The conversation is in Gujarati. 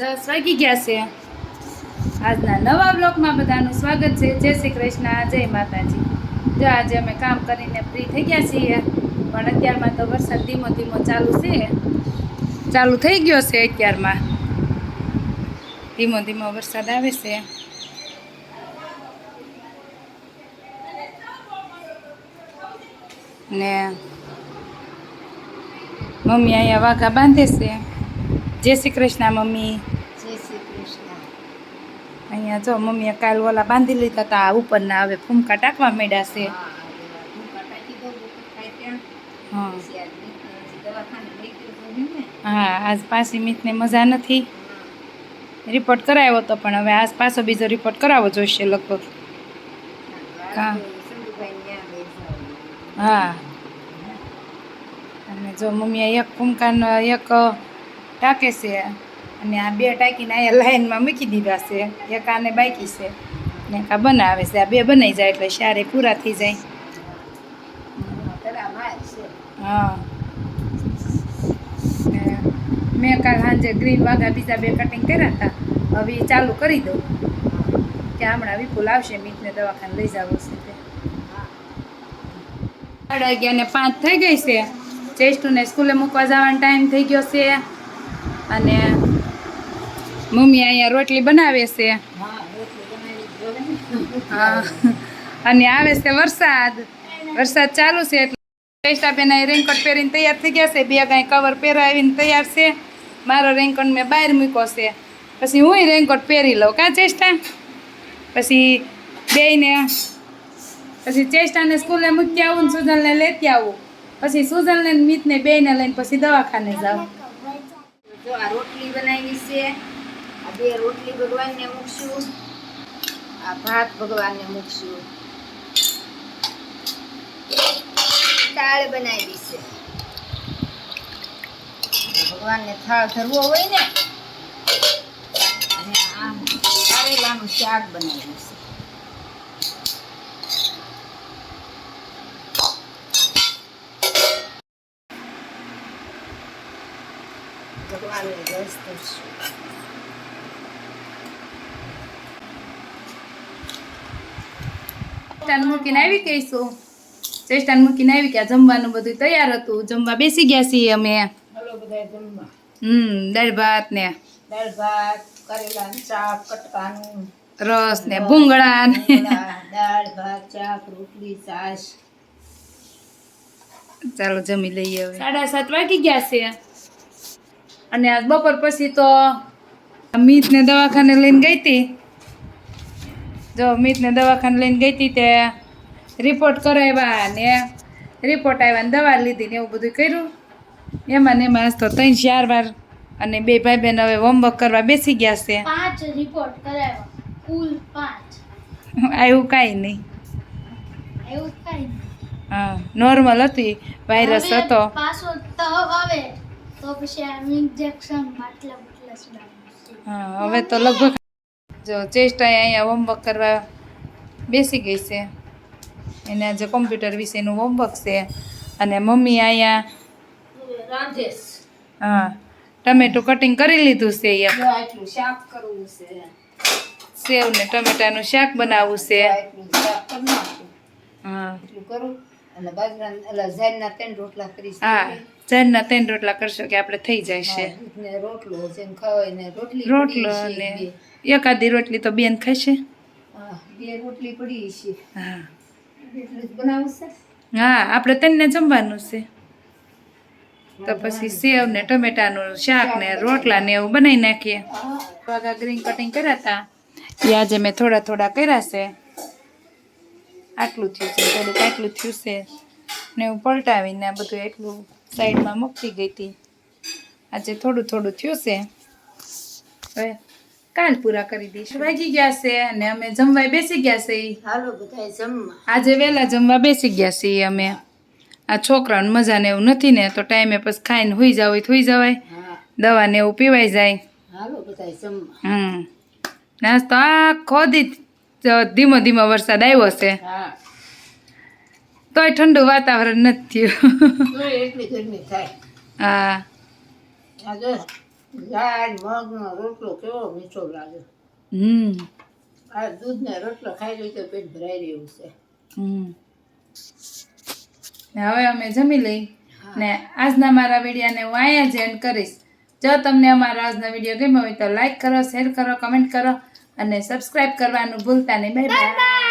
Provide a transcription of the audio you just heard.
દસ વાગી ગયા છે આજના નવા બ્લોગમાં બધાનું સ્વાગત છે. જય શ્રી કૃષ્ણ. જય માતાજી. જો આજે અમે કામ કરીને ફ્રી થઈ ગયા છીએ, પણ અત્યારમાં તો વરસાદ ધીમો ધીમો ચાલુ છે. ચાલુ થઈ ગયો છે અત્યારમાં. ધીમો ધીમો વરસાદ આવે છે. ને મમ્મી અહીંયા વાઘા બાંધે છે. જય શ્રી કૃષ્ણ મમ્મી. જય શ્રી કૃષ્ણ. અહીંયા જો મમ્મીએ કાલ ઓલા બાંધી લીધા હતા ઉપરના હવે ફૂમકા ટાંકવા માંડ્યા છે. હા, આજ પાછી મિતને મજા નથી. રિપોર્ટ કરાવ્યો હતો પણ હવે આજ પાછો બીજો રિપોર્ટ કરાવવો જોઈશે લગભગ. હા. અને જો મમ્મીએ એક ફૂમકાનો એક ટાંકે છે અને આ બે ટાંકીને અહીંયા લાઈનમાં મૂકી દીધા છે. એક આને બાકી છે ને આ બનાવે છે. આ બે બનાવી જાય એટલે શારે પૂરા થઈ જાય. હા. મેં કાલ સાંજે ગ્રીન વાઘા બીજા બે કટિંગ કર્યા હતા. હવે ચાલુ કરી દઉં. કે હમણાં વિપુલ આવશે મીટને દવાખાને લઈ જવું છે તે. સાડા અગિયાર ને પાંચ થઈ ગઈ છે. ચેસ્ટુને સ્કૂલે મૂકવા જવાનો ટાઈમ થઈ ગયો છે. અને મમ્મી અહીંયા રોટલી બનાવે છે. હા, અને આવે છે વરસાદ. વરસાદ ચાલુ છે એટલે ચેષ્ટાબેન અહીં રેનકોટ પહેરીને તૈયાર થઈ ગયા છે. બે કાંઈ કવર પહેરાવીને તૈયાર છે. મારો રેનકોટ મેં બહાર મૂક્યો છે. પછી હું રેનકોટ પહેરી લઉં. કાં ચેષ્ટા? પછી બેયને પછી ચેષ્ટાને સ્કૂલે મૂકી આવું ને સુજલને લેતી આવું. પછી સુજલને મિતને બેને લઈને પછી દવાખાને જાઉં. જો આ રોટલી બનાવી છે. આ બે રોટલી ભગવાનને મૂકશું. આ ભાત ભગવાનને મૂકશું. દાળ બનાવી છે. ભગવાનને થાળ ધરવો હોય ને, અને આ કારેલાનું શાક બનાવ્યું છે. ભગવાનને રસ ધરશું ચેષ્ટાને મૂકીને આવી ગઈશું ચેષ્ટાને મૂકીને આવી ગયા જમવાનું બધું તૈયાર હતું. જમવા બેસી ગયા છીએ અમે. હલો બધા જમવા. હમ દાળ ભાત ને દાળ ભાત કરેલાનું શાક કટકાનું. રસ ને ભૂંગળા ને ભૂંગળા, દાળ ભાત શાક રોટલી છાશ. ચાલો જમી લઈએ હવે. સાડા સાત વાગી ગયા છે. અને આજ બપોર પછી તો મીતને દવાખાને લઈને ગઈ હતી. જો મીતને દવાખાને લઈને ગઈ હતી તે રિપોર્ટ કરાવ્યા ને રિપોર્ટ આવ્યા ને દવા લીધી ને એવું બધું કર્યું. એમાં ને એમાં તો ત્રણ ચાર વાર અને બે ભાઈ બહેન હવે હોમવર્ક કરવા બેસી ગયા છે. પાંચ રિપોર્ટ કરાવ્યા. કુલ પાંચ. આવ્યું કાંઈ નહીં. એવું કઈ હા નોર્મલ હતી. વાયરસ હતો. પાછો તાવ આવે. તો પછી આમ ઇન્જેક્શન માટલા માટલા સુડાવવાનું હા હવે તો લગભગ જો ચેસ્ટ અહીંયા હોમવર્ક કરવા બેસી ગઈ છે. એને આજે કોમ્પ્યુટર વિશેનું હોમવર્ક છે અને મમ્મી અહીંયા રાંધેશ. હા ટમેટું કટિંગ કરી લીધું છે આટલું શાક કરવું છે. સેવ ને ટમેટાનું શાક બનાવવું છે. આટલું શાક હા. કરું અને બાજરા એટલે ઝાડના ત્રણ રોટલા કરી હા. ચારના ત્રણ રોટલા કરશો કે આપણે થઈ જાય છે. રોટલો છે ને રોટલી રોટલો ને એકાદી રોટલી તો બેન ખાશે? બે રોટલી પડી છે. હા. હા આપણે તેને જમવાનું છે. તો પછી સેવ ને ટમેટાનું શાક ને રોટલા ને એવું બનાવી નાખીએ. ગ્રીન કટિંગ કર્યા હતા એ આજે મેં થોડા થોડા કર્યા છે. આટલું થયું છે થોડુંક આટલું થયું છે. ને હું પલટાવીને બધું એટલું સાઈડમાં મૂકી ગઈ હતી આજે થોડું થોડું થયું છે. હવે કાલ પૂરા કરી દઈશ. વાગી ગયા છે અને અમે જમવા બેસી ગયા છે. હાલો બધા જમવા. આજે વહેલા જમવા બેસી ગયા છીએ અમે. આ છોકરાઓને મજા ને એવું નથી ને તો ટાઈમે પછી ખાઈને હોઈ જાવ હોય તો જવાય. દવાને દવા ને એવું પીવાઈ જાય. હાલો બધા જમવા. હમ. નાસ્તો આખો દી જ ધીમો ધીમો વરસાદ આવ્યો છે. હા. તોય ઠંડુ વાતાવરણ નથી થયું. એટલી ગરમી થાય. હા. રોટલો કેવો મીઠો લાગે. હમ. આ દૂધને રોટલો ખાઈ લઈ તો પેટ ભરાઈ રહ્યું છે. હમ. ને હવે અમે જમી લઈ ને આજના મારા વિડીયાને હું અહીંયા જ એન્ડ કરીશ. જો તમને અમારો આજનો વીડિયો ગમ્યો હોય તો લાઈક કરો શેર કરો કમેન્ટ કરો અને સબસ્ક્રાઈબ કરવાનું ભૂલતા નહીં. Bye bye